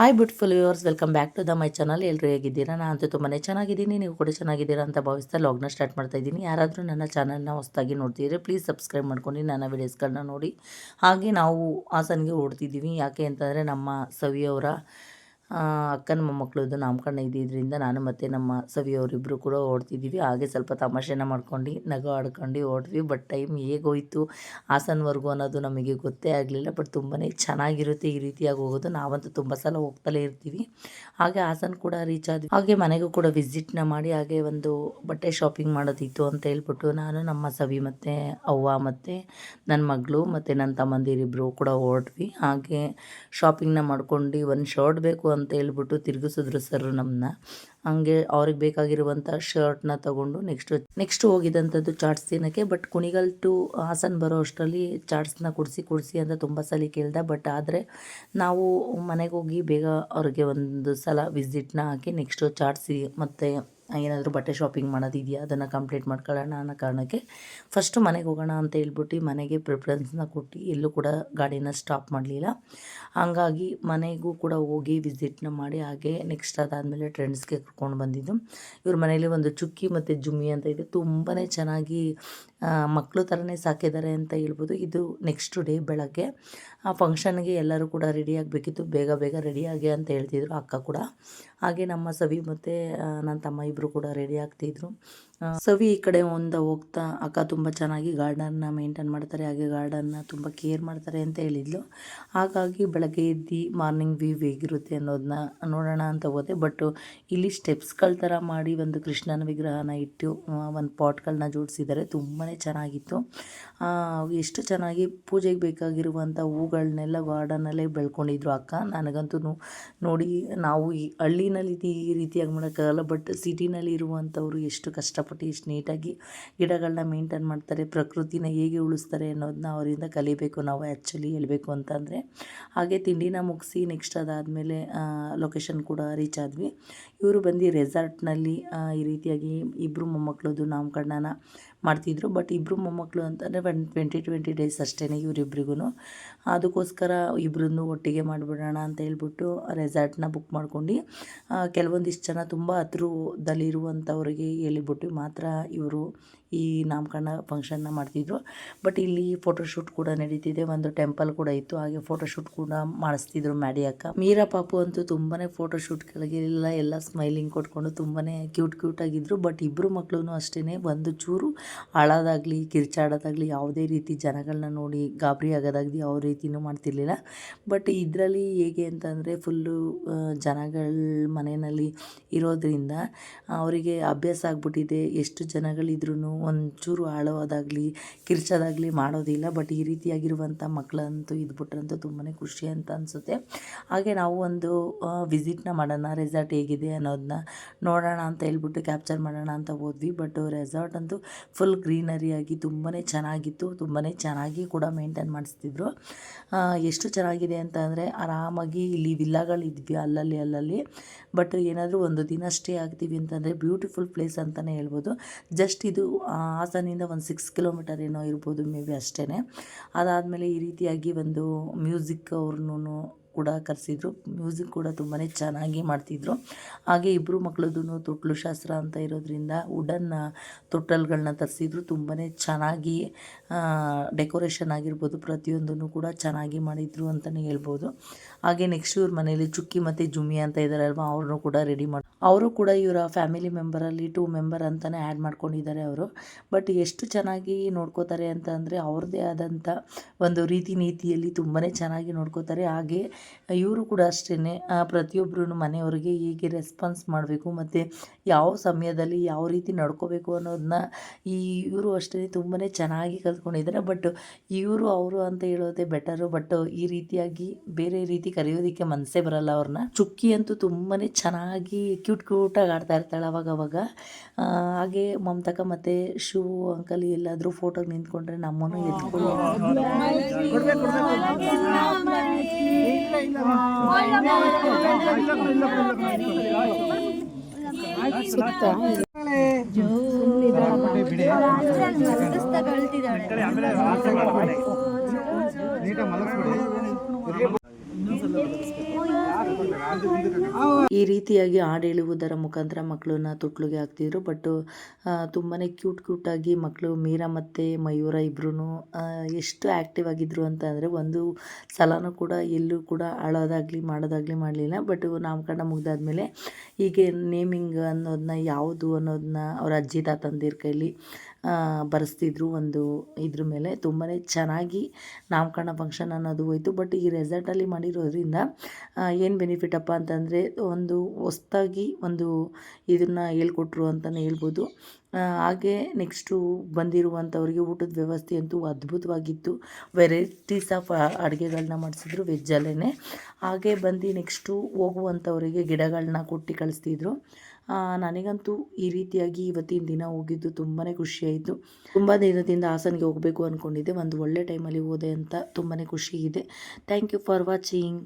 Hi beautiful viewers welcome back to the my channel ಎಲ್ಲರೂ ಹೇಗಿದ್ದೀರಾ? ನಾನು ಅಂತೂ ತುಂಬಾ ಚೆನ್ನಾಗಿದ್ದೀನಿ. ನೀವು ಕೂಡ ಚೆನ್ನಾಗಿದ್ದೀರಾ ಅಂತ ಭಾವಿಸ್ತಾ ಲಾಗ್ನ ಸ್ಟಾರ್ಟ್ ಮಾಡ್ತಾ ಇದ್ದೀನಿ. ಯಾರಾದರೂ ನನ್ನ ಚಾನಲ್ನ ಹೊಸದಾಗಿ ನೋಡ್ತಿದ್ರೆ ಪ್ಲೀಸ್ ಸಬ್ಸ್ಕ್ರೈಬ್ ಮಾಡ್ಕೊಂಡು ನನ್ನ ವೀಡಿಯೋಸ್ಗಳನ್ನ ನೋಡಿ. ಹಾಗೆ ನಾವು ಹಾಸನಿಗೆ ಓಡ್ತಿದ್ದೀವಿ. ಯಾಕೆ ಅಂತಂದರೆ ನಮ್ಮ ಸವಿಯವರ ಅಕ್ಕನ ಮೊಮ್ಮಕ್ಕಳದ್ದು ನಾಮಕರಣ ಇದ್ದಿದ್ದರಿಂದ ನಾನು ಮತ್ತು ನಮ್ಮ ಸವಿಯವರಿಬ್ಬರು ಕೂಡ ಓಡ್ತಿದ್ದೀವಿ. ಹಾಗೆ ಸ್ವಲ್ಪ ತಮಾಷೆನ ಮಾಡ್ಕೊಂಡು, ನಗು ಆಡ್ಕೊಂಡು ಓಡ್ವಿ ಬಟ್ ಟೈಮ್ ಹೇಗೋಯ್ತು? ಹಾಸನವರೆಗೂ ಅನ್ನೋದು ನಮಗೆ ಗೊತ್ತೇ ಆಗಲಿಲ್ಲ. ಬಟ್ ತುಂಬಾ ಚೆನ್ನಾಗಿರುತ್ತೆ ಈ ರೀತಿಯಾಗಿ ಹೋಗೋದು. ನಾವಂತೂ ತುಂಬ ಸಲ ಹೋಗ್ತಲೇ ಇರ್ತೀವಿ. ಹಾಗೆ ಹಾಸನ ಕೂಡ ರೀಚ್ ಆದ್ವಿ. ಹಾಗೆ ಮನೆಗೂ ಕೂಡ ವಿಸಿಟ್ನ ಮಾಡಿ ಹಾಗೆ ಒಂದು ಬಟ್ಟೆ ಶಾಪಿಂಗ್ ಮಾಡೋದಿತ್ತು ಅಂತ ಹೇಳ್ಬಿಟ್ಟು ನಾನು ನಮ್ಮ ಸವಿ ಮತ್ತು ಅವ್ವ ಮತ್ತು ನನ್ನ ಮಗಳು ಮತ್ತು ನನ್ನ ತಮ್ಮಂದಿರಿಬ್ಬರು ಕೂಡ ಓಡ್ವಿ ಹಾಗೆ ಶಾಪಿಂಗ್ನ ಮಾಡ್ಕೊಂಡು ಒಂದು ಶರ್ಟ್ ಬೇಕು ಹೇಳ್ಬಿಟ್ಟು ತಿರುಗಿಸಿದ್ರು ಸರ್ ನಮ್ಮನ್ನ ಹಂಗೆ ಅವ್ರಿಗೆ ಬೇಕಾಗಿರುವಂಥ ಶರ್ಟ್ನ ತಗೊಂಡು ನೆಕ್ಸ್ಟ್ ನೆಕ್ಸ್ಟ್ ಹೋಗಿದ್ದಂಥದ್ದು ಚಾಟ್ಸ್ ತಿನ್ನೋಕ್ಕೆ ಬಟ್ ಕುಣಿಗಲ್ ಟು ಹಾಸನ್ ಬರೋ ಅಷ್ಟರಲ್ಲಿ ಚಾಟ್ಸ್ನ ಕೊಡಿಸಿ ಕೊಡಿಸಿ ಅಂತ ತುಂಬ ಸಲ ಕೇಳ್ದೆ ಬಟ್ ಆದರೆ ನಾವು ಮನೆಗೆ ಹೋಗಿ ಬೇಗ ಅವ್ರಿಗೆ ಒಂದು ಸಲ ವಿಸಿಟ್ನ ಹಾಕಿ ನೆಕ್ಸ್ಟು ಚಾಟ್ಸಿ ಮತ್ತು ಏನಾದರೂ ಬಟ್ಟೆ ಶಾಪಿಂಗ್ ಮಾಡೋದಿದೆಯಾ? ಅದನ್ನು ಕಂಪ್ಲೀಟ್ ಮಾಡ್ಕೊಳ್ಳೋಣ ಅನ್ನೋ ಕಾರಣಕ್ಕೆ ಫಸ್ಟು ಮನೆಗೆ ಹೋಗೋಣ ಅಂತ ಹೇಳ್ಬಿಟ್ಟು ಮನೆಗೆ ಪ್ರಿಫರೆನ್ಸ್ನ ಕೊಟ್ಟು ಎಲ್ಲೂ ಕೂಡ ಗಾಡಿನ ಸ್ಟಾಪ್ ಮಾಡಲಿಲ್ಲ. ಹಂಗಾಗಿ ಮನೆಗೂ ಕೂಡ ಹೋಗಿ ವಿಸಿಟ್ನ ಮಾಡಿ ಹಾಗೆ ನೆಕ್ಸ್ಟ್ ಅದಾದಮೇಲೆ ಟ್ರೆಂಡ್ಸ್ಗೆ ಕರ್ಕೊಂಡು ಬಂದಿದ್ದು. ಇವ್ರ ಮನೇಲಿ ಒಂದು ಚುಕ್ಕಿ ಮತ್ತು ಜುಮ್ಮಿ ಅಂತ ಇದೆ. ತುಂಬಾ ಚೆನ್ನಾಗಿ ಮಕ್ಕಳು ಥರನೇ ಸಾಕಿದ್ದಾರೆ ಅಂತ ಹೇಳ್ಬೋದು. ಇದು ನೆಕ್ಸ್ಟ್ ಡೇ ಬೆಳಗ್ಗೆ. ಆ ಫಂಕ್ಷನ್ಗೆ ಎಲ್ಲರೂ ಕೂಡ ರೆಡಿ ಆಗಬೇಕಿತ್ತು. ಬೇಗ ಬೇಗ ರೆಡಿಯಾಗಿ ಅಂತ ಹೇಳ್ತಿದ್ರು ಅಕ್ಕ ಕೂಡ. ಹಾಗೆ ನಮ್ಮ ಸವಿ ಮತ್ತು ನನ್ನ ತಮ್ಮ ಇಬ್ಬರು ಕೂಡ ರೆಡಿ ಆಗ್ತಿದ್ರು. ಸವಿ ಈ ಕಡೆ ಒಂದು ಹೋಗ್ತಾ, ಅಕ್ಕ ತುಂಬ ಚೆನ್ನಾಗಿ ಗಾರ್ಡನ್ನ ಮೇಂಟೈನ್ ಮಾಡ್ತಾರೆ. ಹಾಗೆ ಗಾರ್ಡನ್ನ ತುಂಬ ಕೇರ್ ಮಾಡ್ತಾರೆ ಅಂತ ಹೇಳಿದ್ಲು. ಹಾಗಾಗಿ ಬೆಳಗ್ಗೆ ಎದ್ದು ಮಾರ್ನಿಂಗ್ ವ್ಯೂ ಹೇಗಿರುತ್ತೆ ಅನ್ನೋದನ್ನ ನೋಡೋಣ ಅಂತ ಹೋದೆ. ಬಟ್ ಇಲ್ಲಿ ಸ್ಟೆಪ್ಸ್ಗಳ ಥರ ಮಾಡಿ ಒಂದು ಕೃಷ್ಣನ ವಿಗ್ರಹನ ಇಟ್ಟು ಒಂದು ಪಾಟ್ಗಳನ್ನ ಜೋಡಿಸಿದ್ದಾರೆ. ತುಂಬಾ ಚೆನ್ನಾಗಿತ್ತು. ಎಷ್ಟು ಚೆನ್ನಾಗಿ ಪೂಜೆಗೆ ಬೇಕಾಗಿರುವಂಥ ಹೂಗಳನ್ನೆಲ್ಲ ಗಾರ್ಡನಲ್ಲೇ ಬೆಳ್ಕೊಂಡಿದ್ರು ಅಕ್ಕ. ನನಗಂತೂ ನೋಡಿ, ನಾವು ಈ ಹಳ್ಳಿನಲ್ಲಿ ಈ ರೀತಿಯಾಗಿ ಮಾಡೋಕ್ಕಾಗಲ್ಲ, ಬಟ್ ಸಿಟಿನಲ್ಲಿ ಇರುವಂಥವ್ರು ಎಷ್ಟು ಕಷ್ಟಪಟ್ಟು ಎಷ್ಟು ನೀಟಾಗಿ ಗಿಡಗಳನ್ನ ಮೇಂಟೈನ್ ಮಾಡ್ತಾರೆ, ಪ್ರಕೃತಿನ ಹೇಗೆ ಉಳಿಸ್ತಾರೆ ಅನ್ನೋದನ್ನ ಅವರಿಂದ ಕಲಿಬೇಕು, ನಾವು ಆ್ಯಕ್ಚುಲಿ ಹೇಳಬೇಕು ಅಂತಂದರೆ ಹಾಗೆ ತಿಂಡಿನ ಮುಗಿಸಿ ನೆಕ್ಸ್ಟ್ ಅದಾದಮೇಲೆ ಲೊಕೇಶನ್ ಕೂಡ ರೀಚ್ ಆದ್ವಿ. ಇವರು ಬಂದು ರೆಸಾರ್ಟ್ನಲ್ಲಿ ಈ ರೀತಿಯಾಗಿ ಇಬ್ಬರು ಮೊಮ್ಮಕ್ಕಳದ್ದು ನಾಮಕರಣನ ಮಾಡ್ತಿದ್ರು. ಬಟ್ ಇಬ್ಬರು ಮೊಮ್ಮಕ್ಕಳು ಅಂತಂದರೆ ಒನ್ ಟ್ವೆಂಟಿ ಟ್ವೆಂಟಿ ಡೇಸ್ ಅಷ್ಟೇ ಇವರಿಬ್ರಿಗೂ ಅದಕ್ಕೋಸ್ಕರ ಇಬ್ಬರನ್ನು ಒಟ್ಟಿಗೆ ಮಾಡಿಬಿಡೋಣ ಅಂತ ಹೇಳ್ಬಿಟ್ಟು ರೆಸಾರ್ಟ್ನ ಬುಕ್ ಮಾಡ್ಕೊಂಡು ಕೆಲವೊಂದಿಷ್ಟು ಜನ ತುಂಬ ಹತ್ರದಲ್ಲಿರುವಂಥವ್ರಿಗೆ ಹೇಳಿಬಿಟ್ಟು ಮಾತ್ರ ಇವರು ಈ ನಾಮಕರಣ ಫಂಕ್ಷನ್ನ ಮಾಡ್ತಿದ್ರು. ಬಟ್ ಇಲ್ಲಿ ಫೋಟೋಶೂಟ್ ಕೂಡ ನಡೀತಿದೆ. ಒಂದು ಟೆಂಪಲ್ ಕೂಡ ಇತ್ತು. ಹಾಗೆ ಫೋಟೋಶೂಟ್ ಕೂಡ ಮಾಡಿಸ್ತಿದ್ರು ಮ್ಯಾಡಿ ಅಕ್ಕ. ಮೀರಾ ಪಾಪು ಅಂತೂ ತುಂಬಾ ಫೋಟೋಶೂಟ್ಗಳಿಗೆಲ್ಲ ಎಲ್ಲ ಸ್ಮೈಲಿಂಗ್ ಕೊಟ್ಕೊಂಡು ತುಂಬಾ ಕ್ಯೂಟ್ ಕ್ಯೂಟ್ ಆಗಿದ್ರು. ಬಟ್ ಇಬ್ಬರು ಮಕ್ಕಳು ಅಷ್ಟೇ ಒಂದು ಚೂರು ಅಳೋದಾಗಲಿ, ಕಿರ್ಚಾಡೋದಾಗಲಿ ಯಾವುದೇ ರೀತಿ ಜನಗಳನ್ನ ನೋಡಿ ಗಾಬರಿ ಆಗೋದಾಗಲಿ ಯಾವ ರೀತಿಯೂ ಮಾಡ್ತಿರ್ಲಿಲ್ಲ. ಬಟ್ ಇದರಲ್ಲಿ ಹೇಗೆ ಅಂತಂದರೆ ಫುಲ್ಲು ಜನಗಳ ಮನೆಯಲ್ಲಿ ಇರೋದರಿಂದ ಅವರಿಗೆ ಅಭ್ಯಾಸ ಆಗ್ಬಿಟ್ಟಿದೆ. ಎಷ್ಟು ಜನಗಳಿದ್ರೂ ಒಂಚೂರು ಆಳೋದಾಗಲಿ ಕಿರ್ಚೋದಾಗಲಿ ಮಾಡೋದಿಲ್ಲ. ಬಟ್ ಈ ರೀತಿಯಾಗಿರುವಂಥ ಮಕ್ಕಳಂತೂ ಇದ್ಬಿಟ್ರಂತೂ ತುಂಬಾ ಖುಷಿ ಅಂತ ಅನಿಸುತ್ತೆ. ಹಾಗೆ ನಾವು ಒಂದು ವಿಸಿಟ್ನ ಮಾಡೋಣ ರೆಸಾರ್ಟ್ ಹೇಗಿದೆ ಅನ್ನೋದನ್ನ ನೋಡೋಣ ಅಂತ ಹೇಳ್ಬಿಟ್ಟು ಕ್ಯಾಪ್ಚರ್ ಮಾಡೋಣ ಅಂತ ಹೋದ್ವಿ. ಬಟ್ ರೆಸಾರ್ಟ್ ಅಂತೂ ಫುಲ್ ಗ್ರೀನರಿಯಾಗಿ ತುಂಬಾ ಚೆನ್ನಾಗಿತ್ತು ತುಂಬಾ ಚೆನ್ನಾಗಿ ಕೂಡ ಮೇಂಟೈನ್ ಮಾಡಿಸ್ತಿದ್ರು. ಎಷ್ಟು ಚೆನ್ನಾಗಿದೆ ಅಂತ ಅಂದರೆ ಆರಾಮಾಗಿ ಇಲ್ಲಿ ವಿಲ್ಲಾಗಳಿದ್ವಿ ಅಲ್ಲಲ್ಲಿ ಅಲ್ಲಲ್ಲಿ. ಬಟ್ ಏನಾದರೂ ಒಂದು ದಿನ ಸ್ಟೇ ಆಗ್ತೀವಿ ಅಂತಂದರೆ ಬ್ಯೂಟಿಫುಲ್ ಪ್ಲೇಸ್ ಅಂತಲೇ ಹೇಳ್ಬೋದು. ಜಸ್ಟ್ ಇದು ಹಾಸನಿಂದ ಒಂದು ಸಿಕ್ಸ್ ಕಿಲೋಮೀಟರ್ ಏನೋ ಇರ್ಬೋದು ಮೇ ಬಿ ಅಷ್ಟೇ ಅದಾದಮೇಲೆ ಈ ರೀತಿಯಾಗಿ ಒಂದು ಮ್ಯೂಸಿಕ್ ಅವ್ರನ್ನೂ ಕೂಡ ಕರೆಸಿದ್ರು. ಮ್ಯೂಸಿಕ್ ಕೂಡ ತುಂಬಾ ಚೆನ್ನಾಗಿ ಮಾಡ್ತಿದ್ರು. ಹಾಗೆ ಇಬ್ಬರು ಮಕ್ಕಳದ್ದು ತೊಟ್ಲು ಶಾಸ್ತ್ರ ಅಂತ ಇರೋದ್ರಿಂದ ವುಡನ್ ತೊಟ್ಟಲ್ಗಳನ್ನ ತರಿಸಿದ್ರು. ತುಂಬಾ ಚೆನ್ನಾಗಿ ಡೆಕೋರೇಷನ್ ಆಗಿರ್ಬೋದು. ಪ್ರತಿಯೊಂದನ್ನು ಕೂಡ ಚೆನ್ನಾಗಿ ಮಾಡಿದ್ರು ಅಂತಲೇ ಹೇಳ್ಬೋದು. ಹಾಗೆ ನೆಕ್ಸ್ಟ್ ಇವ್ರ ಮನೇಲಿ ಚುಕ್ಕಿ ಮತ್ತು ಜುಮ್ಮಿ ಅಂತ ಇದ್ದಾರಲ್ವ ಅವ್ರನ್ನೂ ಕೂಡ ರೆಡಿ ಮಾಡಿ ಅವರು ಕೂಡ ಇವರ ಫ್ಯಾಮಿಲಿ ಮೆಂಬರಲ್ಲಿ ಟೂ ಮೆಂಬರ್ ಅಂತಲೇ ಆ್ಯಡ್ ಮಾಡ್ಕೊಂಡಿದ್ದಾರೆ ಅವರು. ಬಟ್ ಎಷ್ಟು ಚೆನ್ನಾಗಿ ನೋಡ್ಕೋತಾರೆ ಅಂತ ಅಂದರೆ ಅವ್ರದ್ದೇ ಆದಂಥ ಒಂದು ರೀತಿ ನೀತಿಯಲ್ಲಿ ತುಂಬಾ ಚೆನ್ನಾಗಿ ನೋಡ್ಕೋತಾರೆ. ಹಾಗೆ ಇವರು ಕೂಡ ಅಷ್ಟೇ ಪ್ರತಿಯೊಬ್ಬರೂ ಮನೆಯವ್ರಿಗೆ ಹೇಗೆ ರೆಸ್ಪಾನ್ಸ್ ಮಾಡಬೇಕು ಮತ್ತು ಯಾವ ಸಮಯದಲ್ಲಿ ಯಾವ ರೀತಿ ನಡ್ಕೋಬೇಕು ಅನ್ನೋದನ್ನ ಈ ಇವರು ಅಷ್ಟೇ ತುಂಬಾ ಚೆನ್ನಾಗಿ ಕಲ್ತ್ಕೊಂಡಿದ್ದಾರೆ. ಬಟ್ ಇವರು ಅವರು ಅಂತ ಹೇಳೋದೇ ಬೆಟರು ಬಟ್ ಈ ರೀತಿಯಾಗಿ ಬೇರೆ ರೀತಿ ಕರೆಯೋದಕ್ಕೆ ಮನಸ್ಸೇ ಬರಲ್ಲ ಅವ್ರನ್ನ. ಚುಕ್ಕಿ ಅಂತೂ ತುಂಬಾ ಚೆನ್ನಾಗಿ ಕ್ಯೂಟ್ ಕ್ಯೂಟಾಗಿ ಆಡ್ತಾ ಇರ್ತಾಳೆ ಅವಾಗ ಅವಾಗ. ಆ, ಹಾಗೆ ಮಮತಕ ಮತ್ತು ಶೂ ಅಂಕಲ್ ಎಲ್ಲಾದರೂ ಫೋಟೋಗೆ ನಿಂತ್ಕೊಂಡ್ರೆ ನಮ್ಮನ್ನು ಎತ್ಕೊಳ್ಳೋ ಸುತ್ತ ಈ ರೀತಿಯಾಗಿ ಹಾಡು ಹೇಳುವುದರ ಮುಖಾಂತರ ಮಕ್ಕಳನ್ನ ತೊಟ್ಲಿಗೆ ಹಾಕ್ತಿದ್ರು. ಬಟ್ ತುಂಬಾ ಕ್ಯೂಟ್ ಕ್ಯೂಟಾಗಿ ಮಕ್ಕಳು ಮೀರಾ ಮತ್ತೆ ಮಯೂರ ಇಬ್ಬರೂ ಎಷ್ಟು ಆ್ಯಕ್ಟಿವ್ ಆಗಿದ್ರು ಅಂತ ಅಂದರೆ ಒಂದು ಸಲನೂ ಕೂಡ ಎಲ್ಲೂ ಕೂಡ ಆಳೋದಾಗ್ಲಿ ಮಾಡೋದಾಗ್ಲಿ ಮಾಡಲಿಲ್ಲ. ಬಟ್ ನಾಮಕರಣ ಮುಗಿದಾದ್ಮೇಲೆ ಹೀಗೆ ನೇಮಿಂಗ್ ಅನ್ನೋದನ್ನ ಯಾವುದು ಅನ್ನೋದನ್ನ ಅವ್ರ ಅಜ್ಜಿ ತಾತಂದಿರ ಕೈಲಿ ಬರೆಸ್ತಿದ್ರು ಒಂದು ಇದ್ರ ಮೇಲೆ. ತುಂಬಾ ಚೆನ್ನಾಗಿ ನಾಮಕರಣ ಫಂಕ್ಷನ್ ಅನ್ನೋದು ಹೋಯಿತು. ಬಟ್ ಈ ರೆಸಾರ್ಟಲ್ಲಿ ಮಾಡಿರೋದ್ರಿಂದ ಏನು ಬೆನಿಫಿಟಪ್ಪ ಅಂತಂದರೆ, ಒಂದು ಹೊಸ್ದಾಗಿ ಒಂದು ಇದನ್ನು ಹೇಳ್ಕೊಟ್ರು ಅಂತಲೇ ಹೇಳ್ಬೋದು. ಹಾಗೆ ನೆಕ್ಸ್ಟು ಬಂದಿರುವಂಥವ್ರಿಗೆ ಊಟದ ವ್ಯವಸ್ಥೆ ಅಂತೂ ಅದ್ಭುತವಾಗಿತ್ತು. ವೆರೈಟೀಸ್ ಆಫ್ ಅಡುಗೆಗಳನ್ನ ಮಾಡಿಸಿದ್ರು ವೆಜ್ಜಲ್ಲೇ ಹಾಗೆ ಬಂದು ನೆಕ್ಸ್ಟು ಹೋಗುವಂಥವರಿಗೆ ಗಿಡಗಳನ್ನ ಕೊಟ್ಟು ಕಳಿಸ್ತಿದ್ರು. ನನಗಂತೂ ಈ ರೀತಿಯಾಗಿ ಇವತ್ತಿನ ದಿನ ಹೋಗಿದ್ದು ತುಂಬಾ ಖುಷಿಯಾಯಿತು. ತುಂಬ ದಿನದಿಂದ ಹಾಸನಿಗೆ ಹೋಗಬೇಕು ಅಂದ್ಕೊಂಡಿದ್ದೆ ಒಂದು ಒಳ್ಳೆ ಟೈಮಲ್ಲಿ ಹೋದೆ ಅಂತ ತುಂಬಾ ಖುಷಿ ಇದೆ. Thank you for watching